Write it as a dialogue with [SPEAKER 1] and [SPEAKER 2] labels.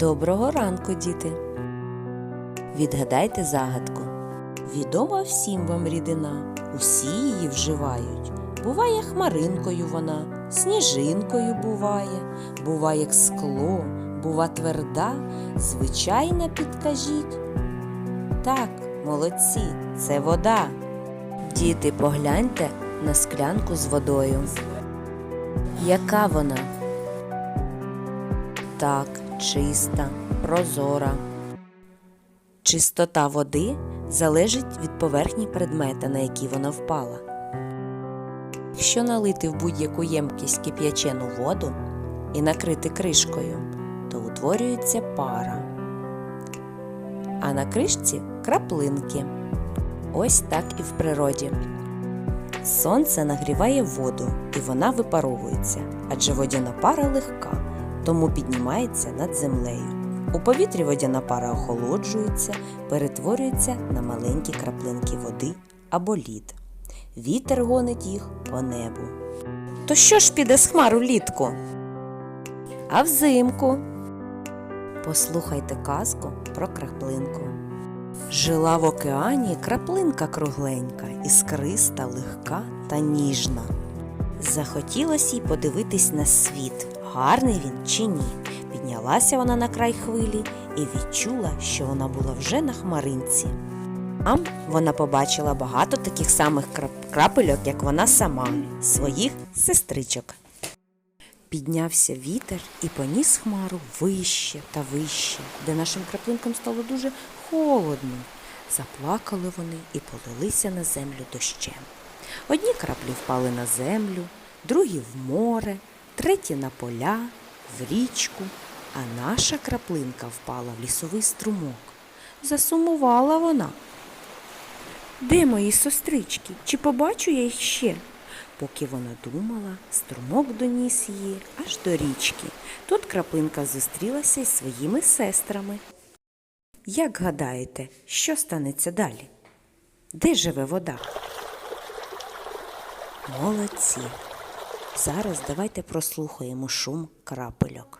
[SPEAKER 1] Доброго ранку, діти! Відгадайте загадку. Відома всім вам рідина, усі її вживають. Буває хмаринкою вона, сніжинкою буває, буває як скло, бува тверда, звичайна підкажіть. Так, молодці, це вода. Діти, погляньте на склянку з водою. Яка вона? Так, чиста, прозора. Чистота води залежить від поверхні предмета, на який вона впала. Якщо налити в будь-яку ємкість кип'ячену воду і накрити кришкою, то утворюється пара. А на кришці краплинки. Ось так і в природі. Сонце нагріває воду, і вона випаровується, адже водяна пара легка, тому піднімається над землею. У повітрі водяна пара охолоджується, перетворюється на маленькі краплинки води або лід. Вітер гонить їх по небу. То що ж піде з хмар улітку? А взимку. Послухайте казку про краплинку. Жила в океані краплинка кругленька, іскриста, легка та ніжна. Захотілося їй подивитись на світ, гарний він чи ні. Піднялася вона на край хвилі і відчула, що вона була вже на хмаринці. Там вона побачила багато таких самих крапельок, як вона сама, своїх сестричок. Піднявся вітер і поніс хмару вище та вище, де нашим краплинкам стало дуже холодно. Заплакали вони і полилися на землю дощем. Одні краплі впали на землю, другі в море, треті на поля, в річку, а наша краплинка впала в лісовий струмок. Засумувала вона. Де мої сестрички? Чи побачу я їх ще? Поки вона думала, струмок доніс її аж до річки. Тут краплинка зустрілася із своїми сестрами. Як гадаєте, що станеться далі? Де живе вода? Молодці. Зараз давайте прослухаємо шум крапельок.